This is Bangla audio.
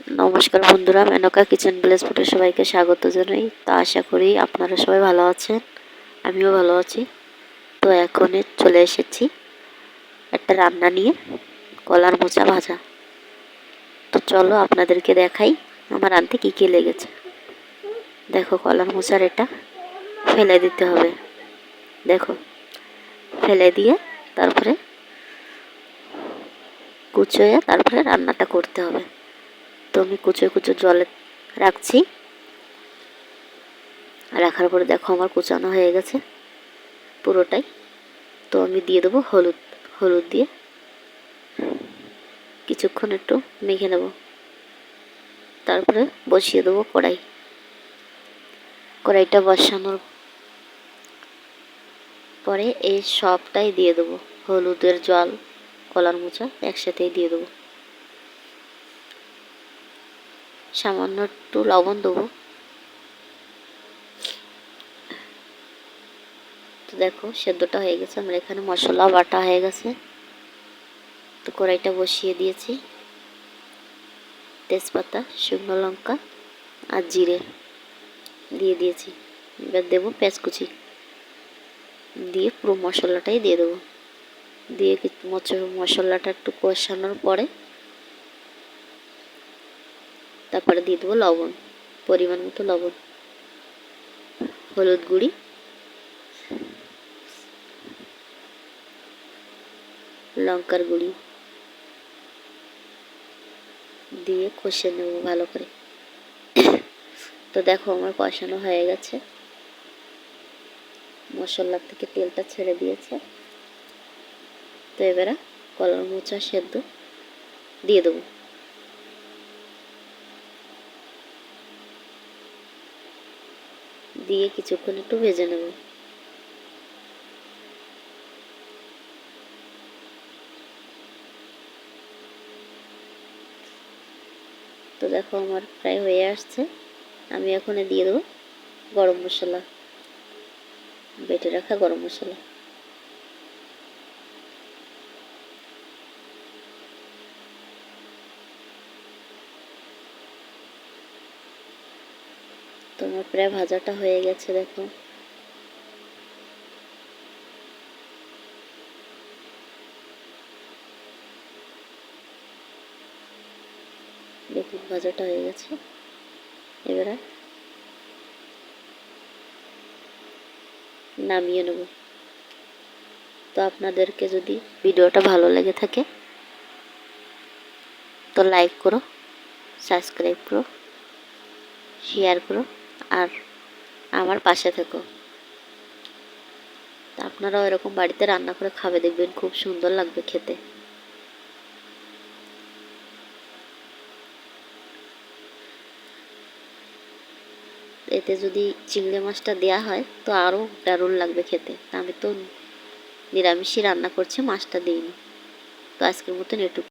নমস্কার বন্ধুরা, মেনকা কিচেন ভিলেজ ফুটে সবাইকে স্বাগত জানাই। তা আশা করি আপনারা সবাই ভালো আছেন, আমিও ভালো আছি। তো এখন চলে এসেছি একটা রান্না নিয়ে, কলার মোচা ভাজা। তো চলো আপনাদেরকে দেখাই আমার আনতে কী কী লেগেছে। দেখো কলার মোচার এটা ফেলে দিতে হবে। দেখো, ফেলে দিয়ে তারপরে কুচোয়ে তারপরে রান্নাটা করতে হবে। তো আমি কুচো কুচো জলে রাখছি। রাখার পরে দেখো আমার কুচানো হয়ে গেছে পুরোটাই। তো আমি দিয়ে দেবো হলুদ হলুদ দিয়ে। কিছুক্ষণ একটু মেখে নেব। তারপরে বসিয়ে দেবো কড়াই। কড়াইটা বসানোর পরে এই সবটাই দিয়ে দেবো। হলুদের জল, কলার মোচা একসাথেই দিয়ে দেবো। সামান্য একটু লবণ দেবো। তো দেখো, সেদ্ধটা হয়ে গেছে। আমার এখানে মশলা বাটা হয়ে গেছে। তো কড়াইটা বসিয়ে দিয়েছি। তেজপাতা, শুকনো লঙ্কা আর জিরে দিয়ে দিয়েছি। এবার দেবো কুচি। দিয়ে পুরো মশলাটাই দিয়ে দেবো। দিয়ে মশলাটা একটু কষানোর পরে তারপরে দিয়ে দেবো লবণ, পরিমাণ মতো লবণ। হলুদ গুঁড়ি। লঙ্কার গুঁড়ি। দিয়ে কষে নেব ভালো করে। তো দেখো আমার কষানো হয়ে গেছে। মশলার থেকে তেলটা ছেড়ে দিয়েছে। তো এবারে কলার মোচা সেদ্ধ দিয়ে দেবো। দিয়ে কিছুক্ষণ একটু ভেজে নেব। তো দেখো আমার প্রায় হয়ে আসছে। আমি এখন দিয়ে দেবো গরম মশলা। বেটে রাখা গরম মশলা। তোমার প্রায় ভাজাটা হয়ে গেছে, দেখো। দেখুন, ভাজাটা হয়ে গেছে। এবারে নামিয়ে নেব। তো আপনাদেরকে যদি ভিডিওটা ভালো লেগে থাকে, তো লাইক করো সাবস্ক্রাইব করো শেয়ার করো। আর আমার পাশে থেকো। আপনারাও এরকম বাড়িতে রান্না করে খাবে, দেখবেন খুব সুন্দর লাগবে খেতে। এতে যদি চিংড়ি মাছটা দেওয়া হয়, তো আরও দারুণ লাগবে খেতে। আমি তো নিরামিষই রান্না করছি, মাছটা দিইনি। তো আজকের মতন এটুকু।